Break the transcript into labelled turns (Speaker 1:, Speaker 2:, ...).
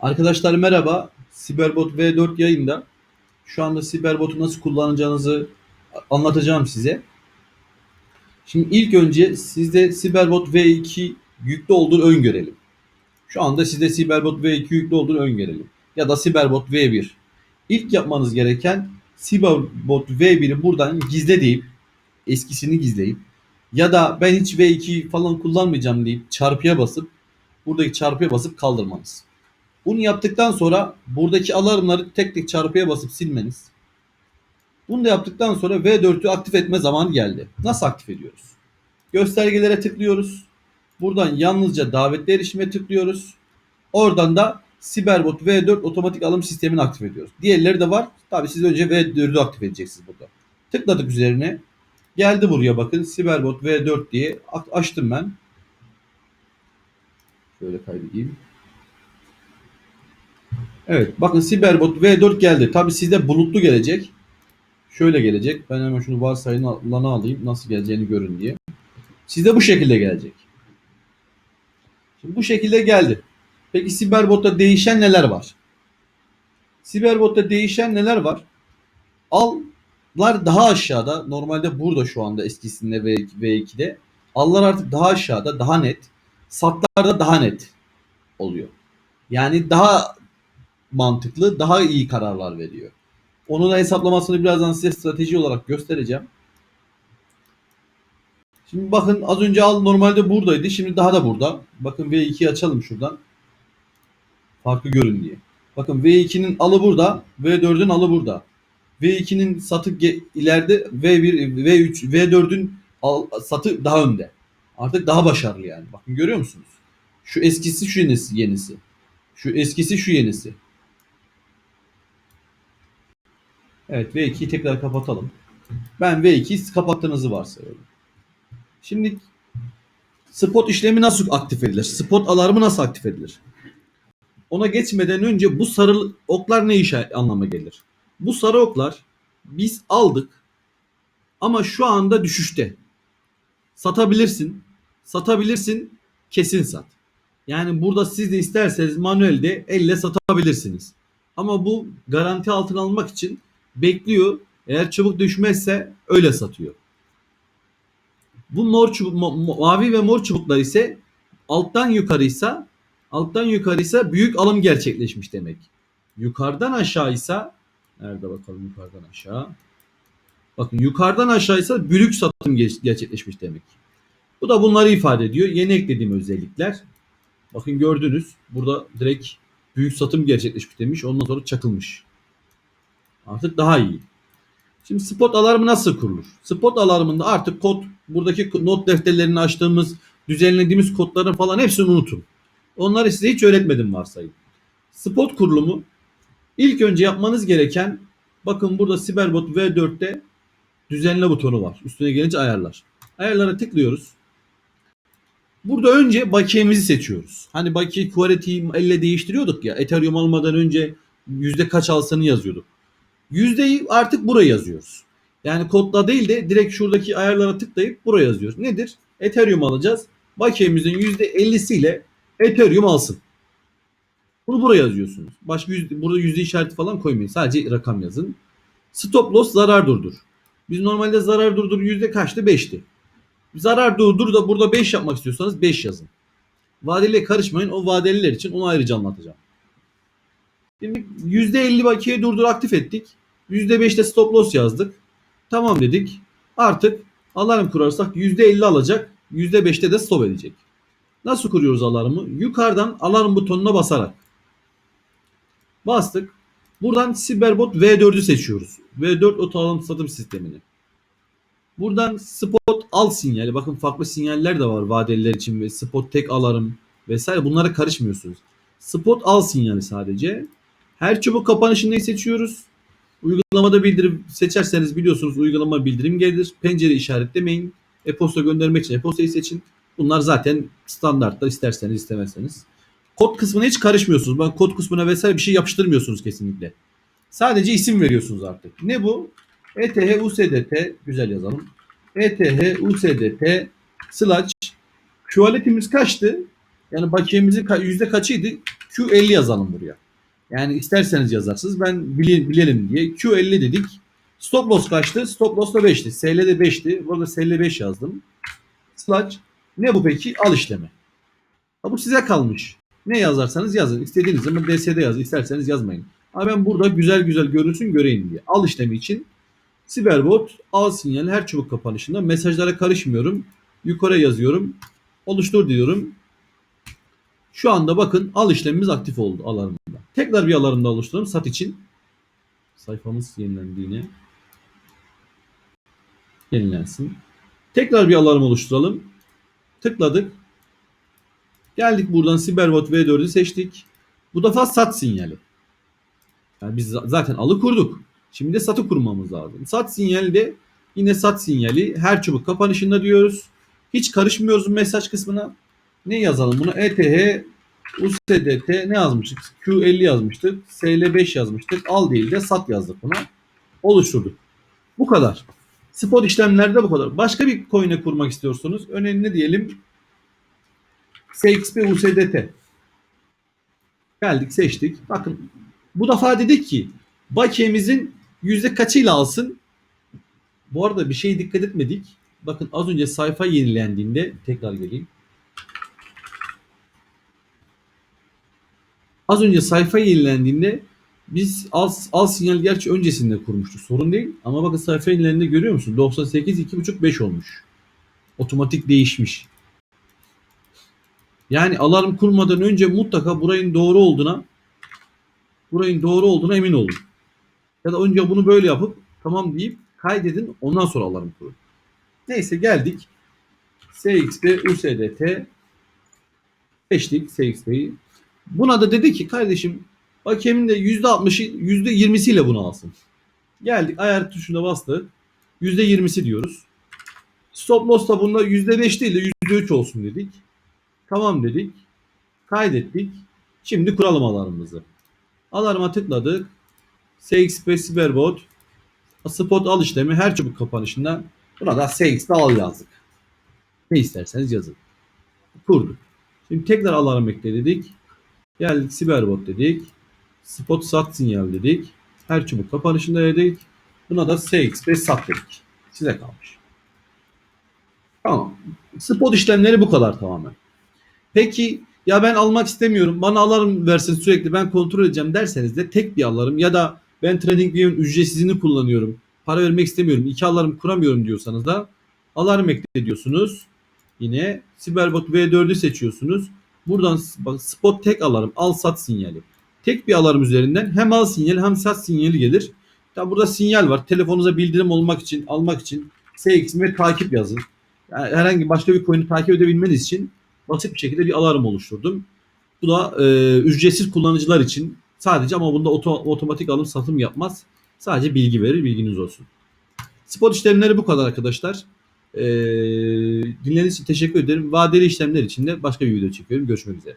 Speaker 1: Arkadaşlar merhaba. Siberbot V4 yayında. Şu anda Siberbot'u nasıl kullanacağınızı anlatacağım size. Şimdi ilk önce sizde Siberbot V2 yüklü olduğunu öngörelim. Şu anda sizde Siberbot V2 yüklü olduğunu öngörelim. Ya da Siberbot V1. İlk yapmanız gereken Siberbot V1'i buradan gizle deyip eskisini gizleyip ya da ben hiç V2 falan kullanmayacağım deyip çarpıya basıp buradaki çarpıya basıp kaldırmanız. Bunu yaptıktan sonra buradaki alarmları tek tek çarpıya basıp silmeniz. Bunu da yaptıktan sonra V4'ü aktif etme zamanı geldi. Nasıl aktif ediyoruz? Göstergelere tıklıyoruz. Buradan yalnızca davetli erişime tıklıyoruz. Oradan da Siberbot V4 otomatik alım sistemini aktif ediyoruz. Diğerleri de var. Tabi siz önce V4'ü aktif edeceksiniz burada. Tıkladık üzerine. Geldi buraya bakın. Siberbot V4 diye açtım ben. Şöyle kaydedeyim. Evet bakın Siberbot V4 geldi. Tabi sizde bulutlu gelecek. Şöyle gelecek. Ben hemen şunu varsayın alana alayım. Nasıl geleceğini görün diye. Sizde bu şekilde gelecek. Şimdi bu şekilde geldi. Peki Siberbot'ta değişen neler var? Siberbot'ta değişen neler var? Allar daha aşağıda. Normalde burada şu anda eskisinde V2'de. Allar artık daha aşağıda, daha net. Satlar da daha net oluyor. Yani daha mantıklı, daha iyi kararlar veriyor. Onun da hesaplamasını birazdan size strateji olarak göstereceğim. Şimdi bakın az önce al normalde buradaydı. Şimdi daha da burada. Bakın V2'yi açalım şuradan. Farkı görün diye. Bakın V2'nin alı burada. V4'ün alı burada. V2'nin satı ileride V1, V3, V4'ün satı daha önde. Artık daha başarılı yani. Bakın görüyor musunuz? Şu eskisi şu yenisi. yenisi. Şu eskisi şu yenisi. Evet V2'yi tekrar kapatalım. Ben V2'yi kapattığınızı varsayıyorum. Şimdi spot işlemi nasıl aktif edilir? Spot alarmı nasıl aktif edilir? Ona geçmeden önce bu sarı oklar ne işe anlama gelir? Bu sarı oklar biz aldık ama şu anda düşüşte. Satabilirsin. Satabilirsin. Kesin sat. Yani burada siz de isterseniz manuelde elle satabilirsiniz. Ama bu garanti altına almak için bekliyor. Eğer çabuk düşmezse öyle satıyor. Bu mor çubuk, mavi ve mor çubuklar ise alttan yukarıysa alttan yukarıysa büyük alım gerçekleşmiş demek. Yukarıdan aşağıysa nerede bakalım yukarıdan aşağı. Bakın yukarıdan aşağıysa büyük satım gerçekleşmiş demek. Bu da bunları ifade ediyor. Yeni eklediğim özellikler. Bakın gördünüz. Burada direkt büyük satım gerçekleşmiş demiş. Ondan sonra çakılmış. Artık daha iyi. Şimdi spot alarmı nasıl kurulur? Spot alarmında artık kod buradaki not defterlerini açtığımız, düzenlediğimiz kodların falan hepsini unutun. Onları size hiç öğretmedim varsayın. Spot kurulumu ilk önce yapmanız gereken bakın burada Siberbot V4'te düzenle butonu var. Üstüne gelince ayarlar. Ayarlara tıklıyoruz. Burada önce bakiyemizi seçiyoruz. Hani bakiye quality'yi elle değiştiriyorduk ya. Ethereum almadan önce yüzde kaç alsını yazıyorduk. Yüzdeyi artık buraya yazıyoruz. Yani kodla değil de direkt şuradaki ayarlara tıklayıp buraya yazıyoruz. Nedir? Ethereum alacağız. Bakiyemizin %50'siyle Ethereum alsın. Bunu buraya yazıyorsunuz. Başka yüzde, burada yüzde işareti falan koymayın. Sadece rakam yazın. Stop loss zarar durdur. Biz normalde zarar durdur yüzde kaçtı? 5'ti. Zarar durdur da burada 5 yapmak istiyorsanız 5 yazın. Vadeliyle karışmayın. O vadeliler için onu ayrıca anlatacağım. Şimdi %50 bakiye durdur aktif ettik. %5'te stop loss yazdık. Tamam dedik. Artık alarm kurarsak %50 alacak. %5'te de stop edecek. Nasıl kuruyoruz alarmı? Yukarıdan alarm butonuna basarak. Bastık. Buradan Siberbot V4'ü seçiyoruz. V4 oto alım satım sistemini. Buradan spot al sinyali. Bakın farklı sinyaller de var vadeliler için ve spot tek alarm vesaire. Bunlara karışmıyorsunuz. Spot al sinyali sadece. Her çubuk kapanışını seçiyoruz. Uygulamada bildirim seçerseniz biliyorsunuz uygulama bildirim gelir. Pencere işaretlemeyin. E-posta göndermek için e-postayı seçin. Bunlar zaten standartlar isterseniz istemezseniz. Kod kısmına hiç karışmıyorsunuz. Ben kod kısmına vesaire bir şey yapıştırmıyorsunuz kesinlikle. Sadece isim veriyorsunuz artık. Ne bu? ETH USDT güzel yazalım. ETH USDT slash Quality'miz kaçtı? Yani bakiyemizin yüzde kaçıydı? Q50 yazalım buraya. Yani isterseniz yazarsınız. Ben bile- bilelim diye. Q50 dedik. Stop loss kaçtı? Stop loss da 5'ti. SL de 5'ti. Burada SL 5 yazdım. Slash. Ne bu peki? Al işlemi. Ha, bu size kalmış. Ne yazarsanız yazın. İstediğiniz zaman DS'de yazın. İsterseniz yazmayın. Ama ben burada güzel güzel görünsün göreyim diye. Al işlemi için Siberbot al sinyali her çubuk kapanışında mesajlara karışmıyorum. Yukarı yazıyorum. Oluştur diyorum. Şu anda bakın al işlemimiz aktif oldu alarmında. Tekrar bir alarm daha oluşturalım sat için. Sayfamız yenilendi yine. Yenilensin. Tekrar bir alarm oluşturalım. Tıkladık. Geldik buradan Siberbot V4'ü seçtik. Bu defa sat sinyali. Yani biz za- zaten alı kurduk. Şimdi de satı kurmamız lazım. Sat sinyali de yine sat sinyali her çubuk kapanışında diyoruz. Hiç karışmıyoruz mesaj kısmına. Ne yazalım buna? E ETH USDT ne yazmıştık? Q50 yazmıştık. SL5 yazmıştık. Al değil de sat yazdık buna. Oluşturduk. Bu kadar. Spot işlemlerde bu kadar. Başka bir coin'e kurmak istiyorsunuz. Ne diyelim? SXP USDT. Geldik seçtik. Bakın bu defa dedik ki bakiyemizin yüzde kaçıyla alsın? Bu arada bir şeye dikkat etmedik. Bakın az önce sayfa yenilendiğinde tekrar geleyim. Az önce sayfa yenilendiğinde biz al, al sinyal gerçi öncesinde kurmuştuk. Sorun değil. Ama bakın sayfa yenilendiğinde görüyor musun? 98 2.5 5 olmuş. Otomatik değişmiş. Yani alarm kurmadan önce mutlaka burayın doğru olduğuna burayın doğru olduğuna emin olun. Ya da önce bunu böyle yapıp tamam deyip kaydedin ondan sonra alarm kurun. Neyse geldik. SXP USDT seçtik SXP'yi. Buna da dedi ki kardeşim hakemin de %60'ı %20'siyle bunu alsın. Geldik ayar tuşuna bastık. %20'si diyoruz. Stop loss da bunda %5 değil de %3 olsun dedik. Tamam dedik. Kaydettik. Şimdi kuralım alarmımızı. Alarma tıkladık. SXP Cyberbot Spot al işlemi her çubuk kapanışında buna da SXP al yazdık. Ne isterseniz yazın. Kurduk. Şimdi tekrar alarm ekle dedik. Geldik Cyberbot dedik. Spot sat sinyal dedik. Her çubuk kapanışında dedik. Buna da SXP sat dedik. Size kalmış. Tamam. Spot işlemleri bu kadar tamamen. Peki ya ben almak istemiyorum. Bana alarm versin sürekli ben kontrol edeceğim derseniz de tek bir alarm ya da ben TradingView'un ücretsizini kullanıyorum. Para vermek istemiyorum. iki alarm kuramıyorum diyorsanız da alarm ekle diyorsunuz. Yine Cyberbot V4'ü seçiyorsunuz. Buradan spot tek alarm al sat sinyali. Tek bir alarm üzerinden hem al sinyali hem sat sinyali gelir. Tabi burada sinyal var. Telefonunuza bildirim olmak için almak için SXM ve takip yazın. Yani herhangi başka bir coin'i takip edebilmeniz için basit bir şekilde bir alarm oluşturdum. Bu da e, ücretsiz kullanıcılar için sadece ama bunda oto, otomatik alım satım yapmaz. Sadece bilgi verir bilginiz olsun. Spot işlemleri bu kadar arkadaşlar. E, dinlediğiniz için teşekkür ederim. Vadeli işlemler için de başka bir video çekiyorum. Görüşmek üzere.